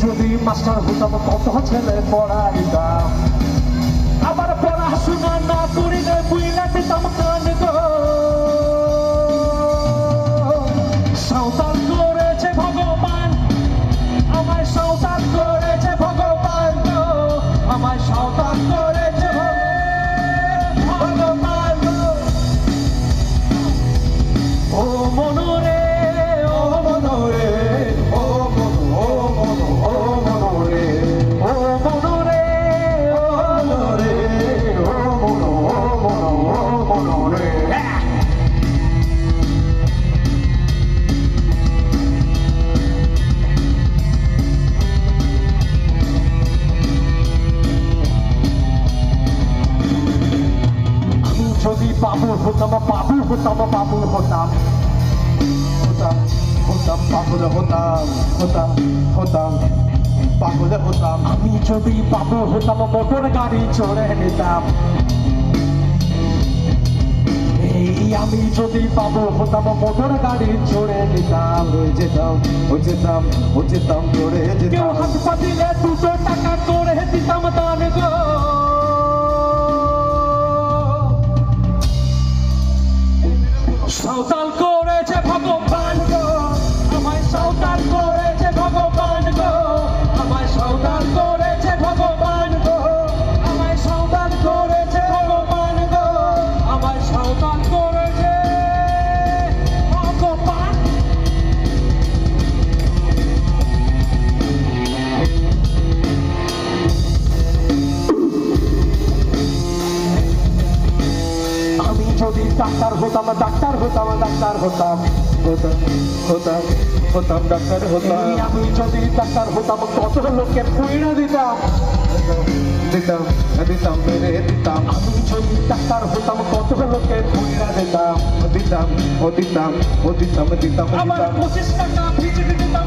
যদি মাস্টার হতাম কত ছেলে পড়াইতাম ও মনোরে আমি যদি বাবু হতাম বাবু হতাম বাবু হতাম হতাম হতাম পাগল হতাম হতাম হতাম পাগল হতাম আমি যদি বাবু হতাম মোটর গাড়ি চড়ে নিতাম আমি যদি পাবো, হতাম মোটর গাড়ি চড়ে নিতাম হয়ে যেতাম ও যেতাম। ও যেতাম দুটো টাকা করে দিতাম দান গো। সাঁওতাল ডাক্তার হতাম ডাক্তার হতাম ডাক্তার হতাম হতাম হতাম হতাম ডাক্তার হতাম। আমি যদি ডাক্তার হতাম কত লোকের পুইনা দিতাম। দিতাম দিতাম মেরে দিতাম। আমি যদি ডাক্তার হতাম কত লোকের পুইনা দিতাম। দিতাম ও দিতাম ও দিতাম দিতাম আমার পঁচিশ টাকা দিতাম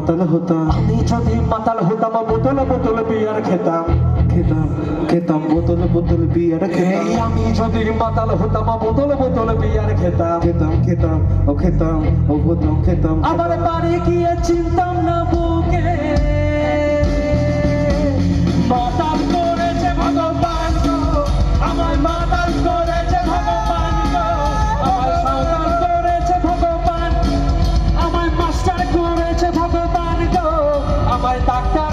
মাতাল হতাম। আমি যদি মাতাল হতাম বোতল বোতল বিয়ার খেতাম। খেতাম খেতাম বোতল বোতল বিয়ার খেতাম। আমি যদি মাতাল হতাম বোতল বোতল বিয়ার খেতাম। খেতাম খেতাম ও খেতাম ও বোতল খেতাম। আমার বাড়ি গিয়ে বুকে ভগবান গো আমার ডাক্তার